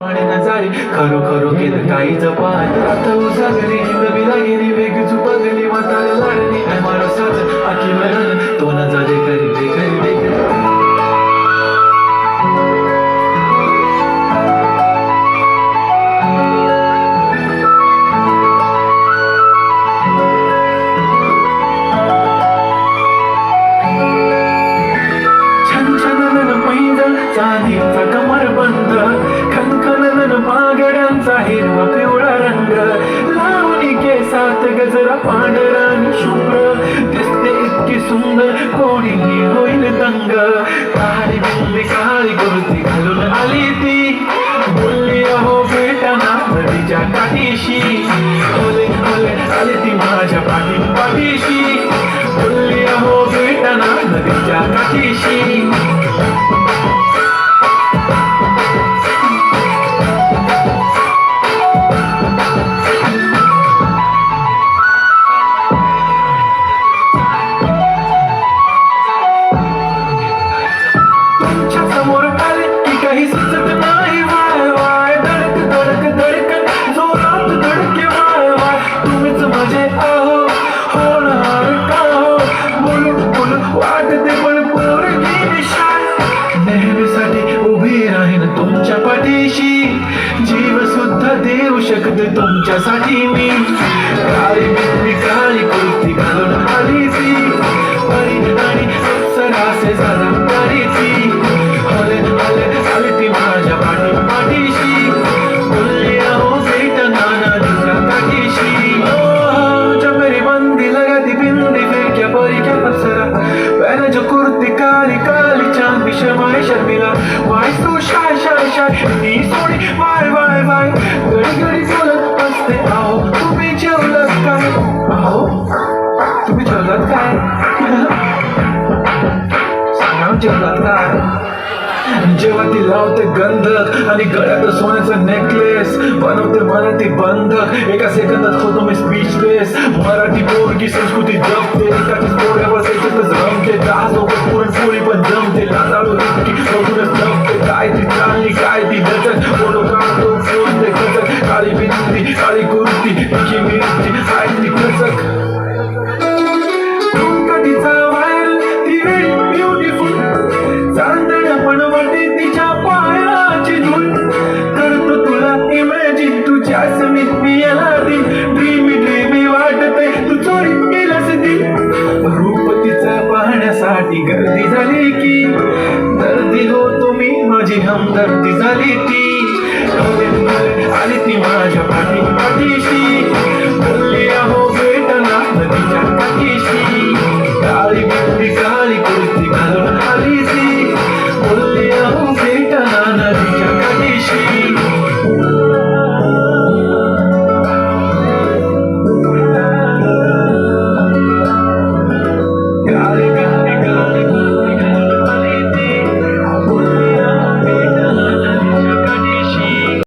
नजारे खरो खरो केलं काही जपान. आता उजागरी नवी लागेली वेग चुपगली म्हाताऱ्या लाडणी काय मारो साज आखी मरण तो नजारे करी दे करी दे खनखननन हिरवा पिवळा रंग. लावणी केसात गजरा पांढरा आणि शुभ्र. दिसते इतकी सुंदर कोणीही होईल दंग. काळी बिंदी काळी कुर्ती घालून आली ती. बोलली अहो भेटाना नदीच्या काठीशी. ओले ओले आली ती माझ्या पाठी पाठीशी. बोलली अहो भेटाना नदीच्या काठीशी. सुद्धा देऊ शकते तुमच्यासाठी मी. काळी काळी कुर्ती घालून जेव्हा ती लावते गंधक आणि गळ्यात सोन्याचं नेकलेस बनवते मराठी बंधक एका सेकंदात होतो मी स्पीचलेस मराठी पोरगी संस्कृती जपते एकाच पोऱ्यावर सेकंदच रमते. दहा सोबत पुरणपोळी पण जमते. लाजाळू इतकी बघूनच जमते काय ती चालली काय ती गजक फोटो काढतो फोन ते गजक काळी भिंती काळी कुर्ती हमदर्दी झाली ती. आली ती माझ्या पाठी पाठीशी